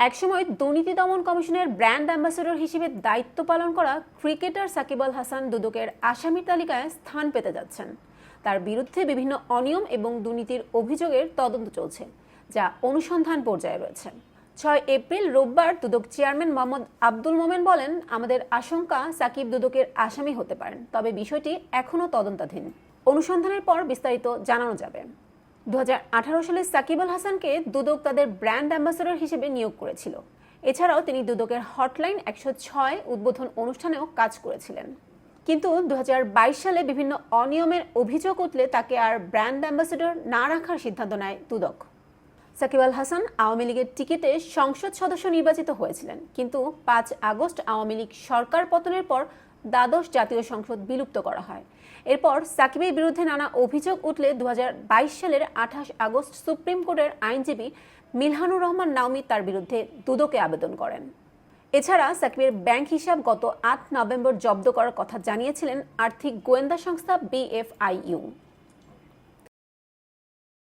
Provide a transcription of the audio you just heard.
একসময় দুর্নীতি দমন কমিশনের ব্র্যান্ড অ্যাম্বাসেডর হিসেবে দায়িত্ব পালন করা ক্রিকেটার সাকিব আল হাসান দুদকের আসামির তালিকায় স্থান পেতে যাচ্ছেন। তার বিরুদ্ধে বিভিন্ন অনিয়ম এবং দুর্নীতির অভিযোগের তদন্ত চলছে, যা অনুসন্ধান পর্যায়ে রয়েছে। ছয় এপ্রিল রোববার দুদক চেয়ারম্যান মোহাম্মদ আব্দুল মোমেন বলেন, আমাদের আশঙ্কা সাকিব দুদকের আসামি হতে পারেন, তবে বিষয়টি এখনও তদন্তাধীন। অনুসন্ধানের পর বিস্তারিত জানানো যাবে। দু সালে সাকিব আল হাসানকে দুদক তাদের ব্র্যান্ড অ্যাম্বাসেডর হিসেবে নিয়োগ করেছিল। এছাড়াও তিনি দুদকের হটলাইন একশো ছয় উদ্বোধন অনুষ্ঠানেও কাজ করেছিলেন। কিন্তু দু সালে বিভিন্ন অনিয়মের অভিযোগ উঠলে তাকে আর ব্র্যান্ড অ্যাম্বাসেডর না রাখার সিদ্ধান্ত নেয় দুদক। সাকিব আল হাসান আওয়ামী লীগের টিকিটে সংসদ সদস্য নির্বাচিত হয়েছিলেন। কিন্তু পাঁচ আগস্ট আওয়ামী লীগ সরকার পতনের পর দ্বাদশ জাতীয় সংসদ বিলুপ্ত করা হয়। এরপর সাকিবের বিরুদ্ধে নানা অভিযোগ উঠলে দু হাজার বাইশ সালের আঠাশ আগস্ট সুপ্রিম কোর্টের আইনজীবী মিলহানুর রহমান নাওমি তার বিরুদ্ধে দুদকে আবেদন করেন। এছাড়া সাকিবের ব্যাংক হিসাব গত আট নভেম্বর জব্দ করার কথা জানিয়েছিলেন আর্থিক গোয়েন্দা সংস্থা বিএফআইইউ।